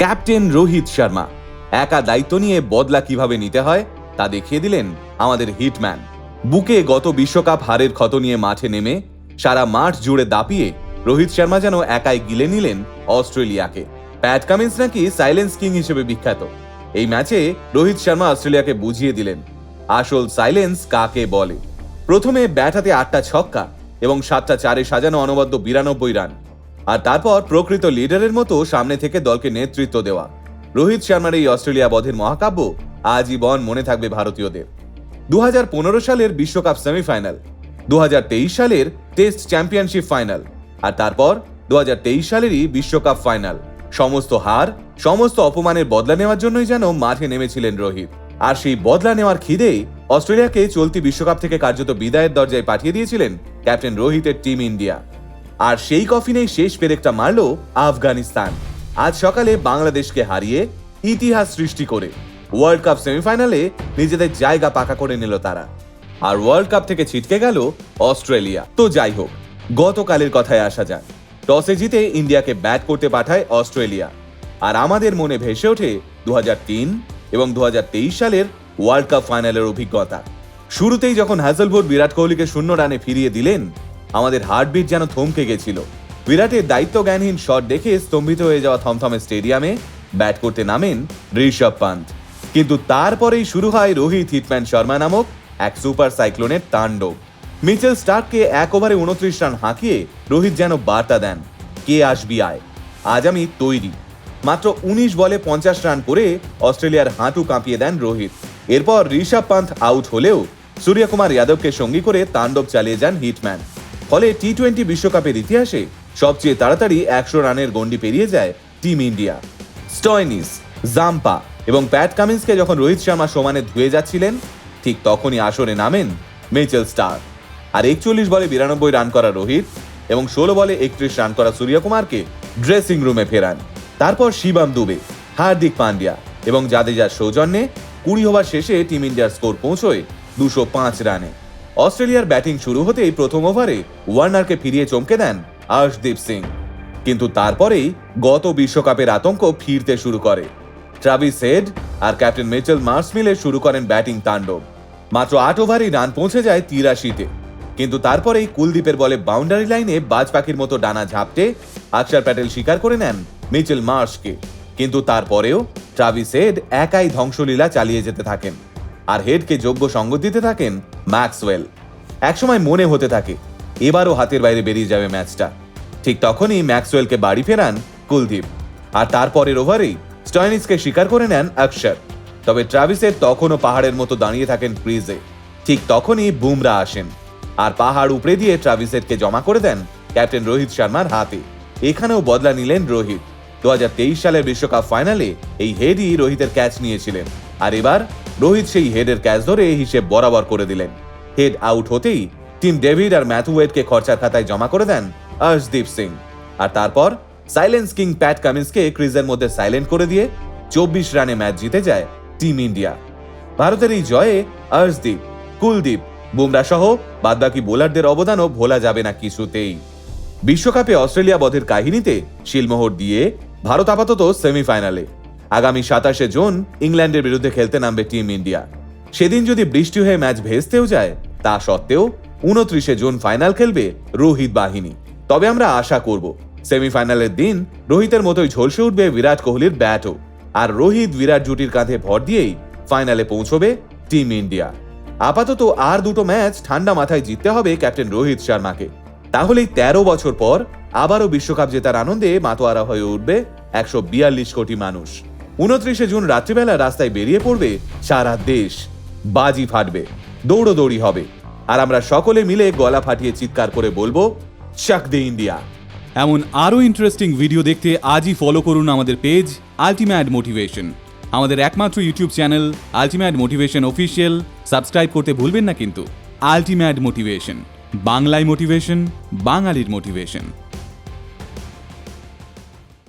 Captain Rohit Sharma. একা দায়িত্ব নিয়ে বদলা কীভাবে নিতে হয়, তা দেখিয়ে দিলেন আমাদের হিটম্যান। বুকে গত বিশ্বকাপ হারের ক্ষত নিয়ে মাঠে নেমে সারা মাঠ জুড়ে দাপিয়ে রোহিত শর্মা যেন একাই গিলে নিলেন অস্ট্রেলিয়াকে। প্যাট কামিন্স নাকি সাইলেন্স কিং হিসেবে বিখ্যাত। এই ম্যাচে রোহিত শর্মা অস্ট্রেলিয়াকে বুঝিয়ে দিলেন আসল সাইলেন্স কাকে বলে। প্রথমে ব্যাট হাতে আটটা ছক্কা এবং সাতটা চারে সাজানো অনবদ্য বিরানব্বই রান। আর তারপর প্রকৃত লিডারের মতো সামনে থেকে দলকে নেতৃত্ব দেওয়া। রোহিত শর্মার এই অস্ট্রেলিয়া বধের মহাকাব্য আজীবন মনে থাকবে ভারতীয়দের। দু হাজার পনেরো সালের বিশ্বকাপ সেমিফাইনাল দু সালের টেস্ট চ্যাম্পিয়নশিপ ফাইনাল আর তারপর দু হাজার তেইশ সালেরই বিশ্বকাপ ফাইনাল। সমস্ত হার, সমস্ত অপমানের বদলা নেওয়ার জন্যই যেন মাঠে নেমেছিলেন রোহিত। আর সেই বদলা নেওয়ার খিদেই অস্ট্রেলিয়াকে চলতি বিশ্বকাপ থেকে কার্যত বিদায়ের দরজায় পাঠিয়ে দিয়েছিলেন ক্যাপ্টেন রোহিতের টিম ইন্ডিয়া। আর সেই কফিনেই শেষ পেরেকটা মারল আফগানিস্তান। আজ সকালে বাংলাদেশকে হারিয়ে ইতিহাস সৃষ্টি করে ওয়ার্ল্ড কাপ সেমিফাইনালে নিজেদের জায়গা পাকা করে নিল তারা। আর ওয়ার্ল্ড কাপ থেকে ছিটকে গেল অস্ট্রেলিয়া। তো যাই হোক, গতকালের কথায় আসা যাক। টসে জিতে ইন্ডিয়াকে ব্যাট করতে পাঠায় অস্ট্রেলিয়া। আর আমাদের মনে ভেসে ওঠে দু হাজার তিন এবং দু হাজার তেইশ সালের ওয়ার্ল্ড কাপ ফাইনালের অভিজ্ঞতা। শুরুতেই যখন হ্যাজলভুড বিরাট কোহলিকে শূন্য রানে ফিরিয়ে দিলেন আমাদের হার্টবিট যেন থমকে গেছিল। বিরাটের দায়িত্ব জ্ঞানহীন শট দেখে স্তম্ভিত হয়ে যাওয়া থমথমে স্টেডিয়ামে ব্যাট করতে নামেন ঋষভ পান্ত। কিন্তু তারপরেই শুরু হয় রোহিত হিটম্যান শর্মা নামক এক সুপার সাইক্লোনের তাণ্ডব। মিচেল স্টার্ককে এক ওভারে উনত্রিশ রান হাঁকিয়ে রোহিত যেন বার্তা দেন, কে আসবি আয়? আজ আমি তৈরি। মাত্র উনিশ বলে পঞ্চাশ রান করে অস্ট্রেলিয়ার হাঁটু কাঁপিয়ে দেন রোহিত। এরপর ঋষভ পান্থ আউট হলেও সূর্যকুমার যাদবকে সঙ্গী করে তাণ্ডব চালিয়ে যান হিটম্যান। ফলে টি টোয়েন্টি বিশ্বকাপের ইতিহাসে সবচেয়ে তাড়াতাড়ি একশো রানের গন্ডি পেরিয়ে যায় টিম ইন্ডিয়া। স্টয়নিস, জাম্পা এবং প্যাট কামিন্সকে যখন রোহিত শর্মা সমানে ধুয়ে যাচ্ছিলেন, ঠিক তখনই আসরে নামেন মেচেল স্টার আর একচল্লিশ বলে বিরানব্বই রান করা রোহিত এবং ষোলো বলে একত্রিশ রান করা সূর্যকুমারকে ড্রেসিং রুমে ফেরান। তারপর শিবাম দুবে, হার্দিক পান্ডিয়া এবং জাদেজার সৌজন্যে কুড়ি ওভার শেষে টিম ইন্ডিয়ার স্কোর পৌঁছয় দুশো পাঁচ রানে। অস্ট্রেলিয়ার ব্যাটিং শুরু হতেই প্রথম ওভারে ওয়ার্নারকে ফিরিয়ে চমকে দেন আর্শদীপ সিং। কিন্তু তারপরেই গত বিশ্বকাপের আতঙ্ক ফিরতে শুরু করে। ট্রাভিস হেড আর ক্যাপ্টেন মিচেল মার্স মিলে শুরু করেন ব্যাটিং তাণ্ডব। মাত্র আট ওভারেই রান পৌঁছে যায় তিরাশিতে। কিন্তু তারপরেই কুলদীপের বলে বাউন্ডারি লাইনে বাজ পাখির মতো ডানা ঝাপটে আকসার প্যাটেল স্বীকার করে নেন মিচেল মার্শকে কিন্তু তারপরেও ট্রাভিস হেড একাই ধ্বংসলীলা চালিয়ে যেতে থাকেন। আর হেডকে যোগ্য সঙ্গ দিতে থাকেন ম্যাক্সওয়েল। একসময় মনে হতে থাকে, এবারও হাতের বাইরে বেরিয়ে যাবে ম্যাচটা। ঠিক তখনই ম্যাক্সওয়েলকে বাড়ি ফেরান কুলদীপ। আর তারপরের ওভারেই স্টয়নিসকে স্বীকার করে নেন অক্ষর তবে ট্রাভিসের তখনও পাহাড়ের মতো দাঁড়িয়ে থাকেন ক্রিজে। ঠিক তখনই বুমরা আসেন। আর পাহাড় উপড়ে দিয়ে ট্রাভিসেটকে জমা করে দেন ক্যাপ্টেন রোহিত শর্মার হাতে। এখানেও বদলা নিলেন রোহিত। দু হাজার তেইশ সালের বিশ্বকাপ ফাইনালে এই হেডই রোহিতের ক্যাচ নিয়েছিলেন। আর এবার রোহিত সেই হেডের ক্যাচ ধরে এই হিসেব বরাবর করে দিলেন। হেড আউট হতেই টিম ডেভিড আর ম্যাথু ওয়েডকে খরচার খাতায় জমা করে দেন অর্শদীপ সিং। আর তারপর সাইলেন্স কিং প্যাট কামিন্সকে ক্রিজের মধ্যে সাইলেন্ট করে দিয়ে চব্বিশ রানে ম্যাচ জিতে যায় টিম ইন্ডিয়া। ভারতের এই জয়ে অর্শদীপ কুলদীপ বুমরা সহ বাদবাকি বোলারদের অবদানও ভোলা যাবে না কিছুতেই। বিশ্বকাপে অস্ট্রেলিয়া বধের কাহিনীতে শিলমোহর দিয়ে ভারত আপাতত সেমিফাইনালে। আগামী সাতাশে জুন ইংল্যান্ডের বিরুদ্ধে খেলতে নামবে টিম ইন্ডিয়া। সেদিন যদি বৃষ্টি হয়ে ম্যাচ ভেস্তেও যায়, তা সত্ত্বেও উনত্রিশে জুন ফাইনাল খেলবে রোহিত বাহিনী। তবে আমরা আশা করব, সেমিফাইনালের দিন রোহিতের মতোই ঝলসে উঠবে বিরাট কোহলির ব্যাটও, আর রোহিত বিরাট জুটির কাঁধে ভর দিয়েই ফাইনালে পৌঁছবে টিম ইন্ডিয়া। আপাতত আর দুটো ম্যাচ ঠান্ডা মাথায় জিততে হবে ক্যাপ্টেন রোহিত শর্মাকে। তাহলেই তেরো বছর পর আবারও বিশ্বকাপ জেতার আনন্দে মাতোয়ারা হয়ে উঠবে একশো বিয়াল্লিশ কোটি মানুষ। উনত্রিশে জুন রাত্রিবেলা রাস্তায় বেরিয়ে পড়বে সারা দেশ। বাজি ফাটবে, দৌড়োদৌড়ি হবে। আর আমরা সকলে মিলে গলা ফাটিয়ে চিৎকার করে বলব, চাক দে ইন্ডিয়া। এমন আরও ইন্টারেস্টিং ভিডিও দেখতে আজই ফলো করুন আমাদের পেজ আলটিমেট মোটিভেশন আমাদের একমাত্র YouTube channel ultimate motivation official subscribe করতে ভুলবেন না কিন্তু। আলটিমেট মোটিভেশন বাংলায় মোটিভেশন বাঙালির মোটিভেশন